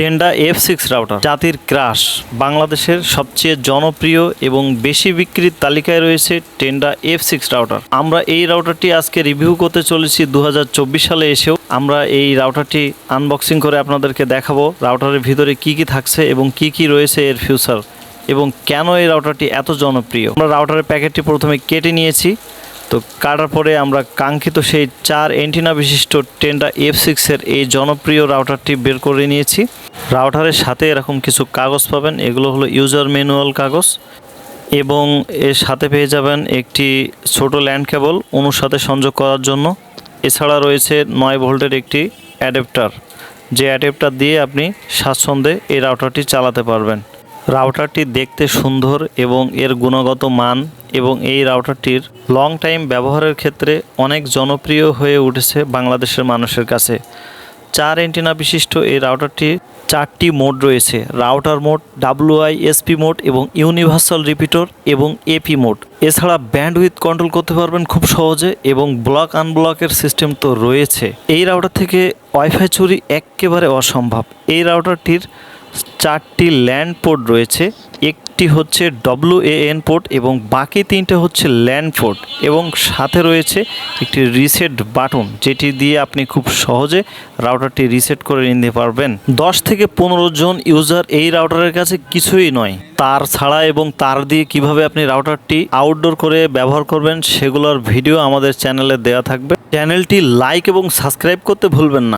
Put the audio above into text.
Tenda F six router জাতির crush. বাংলাদেশের সবচেয়ে জনপ্রিয় এবং বেশি বিক্রির তালিকায় রয়েছে টেন্ডা এফ সিক্স রাউটার আমরা এই রাউটারটি আজকে রিভিউ করতে চলেছি দু হাজার চব্বিশ সালে এসেও। আমরা এই রাউটারটি আনবক্সিং করে আপনাদেরকে দেখাবো রাউটারের ভিতরে কি কি থাকছে এবং কি কি রয়েছে এর ফিউচার এবং কেন এই রাউটারটি এত জনপ্রিয়। আমরা রাউটারের প্যাকেটটি প্রথমে কেটে নিয়েছি। তো কাটার পরে আমরা কাঙ্ক্ষিত সেই চার এন্টিনা বিশিষ্ট টেন্ডা এফ সিক্সের এই জনপ্রিয় রাউটারটি বের করে নিয়েছি। রাউটারের সাথে এরকম কিছু কাগজ পাবেন। এগুলো হলো ইউজার ম্যানুয়াল কাগজ এবং এর সাথে পেয়ে যাবেন একটি ছোট ল্যান্ড কেবল অনুর সাথে সংযোগ করার জন্য। এছাড়া রয়েছে নয় ভোল্টের একটি অ্যাডাপ্টার যে অ্যাডাপ্টার দিয়ে আপনি স্বাচ্ছন্দ্যে এই রাউটারটি চালাতে পারবেন। রাউটারটি দেখতে সুন্দর এবং এর গুণগত মান এবং এই রাউটারটির লং টাইম ব্যবহারের ক্ষেত্রে অনেক জনপ্রিয় হয়ে উঠেছে বাংলাদেশের মানুষের কাছে। চার এন্টিনা বিশিষ্ট এই রাউটারটি চারটি মোড রয়েছে, router mode WISP mode এবং ইউনিভার্সাল রিপিটর এবং এপি মোড। এছাড়া ব্যান্ড উইথ কন্ট্রোল করতে পারবেন খুব সহজে এবং ব্লক আনব্লকের সিস্টেম তো রয়েছে। এই রাউটার থেকে ওয়াইফাই চুরি একেবারে অসম্ভব। এই রাউটারটির চারটি ল্যান্ড পোর্ট রয়েছে একটি হচ্ছে ডব্লু এন পোর্ট এবং বাকি তিনটে হচ্ছে ল্যান্ড পোর্ট এবং সাথে রয়েছে একটি রিসেট বাটন যেটি দিয়ে আপনি খুব সহজে রাউটারটি রিসেট করে নিতে পারবেন। দশ থেকে পনেরো জন ইউজার এই রাউটারের কাছে কিছুই নয়। তার ছাড়া এবং তার দিয়ে কীভাবে আপনি রাউটারটি আউটডোর করে ব্যবহার করবেন সেগুলোর ভিডিও আমাদের চ্যানেলে দেওয়া থাকবে। চ্যানেলটি লাইক এবং সাবস্ক্রাইব করতে ভুলবেন না।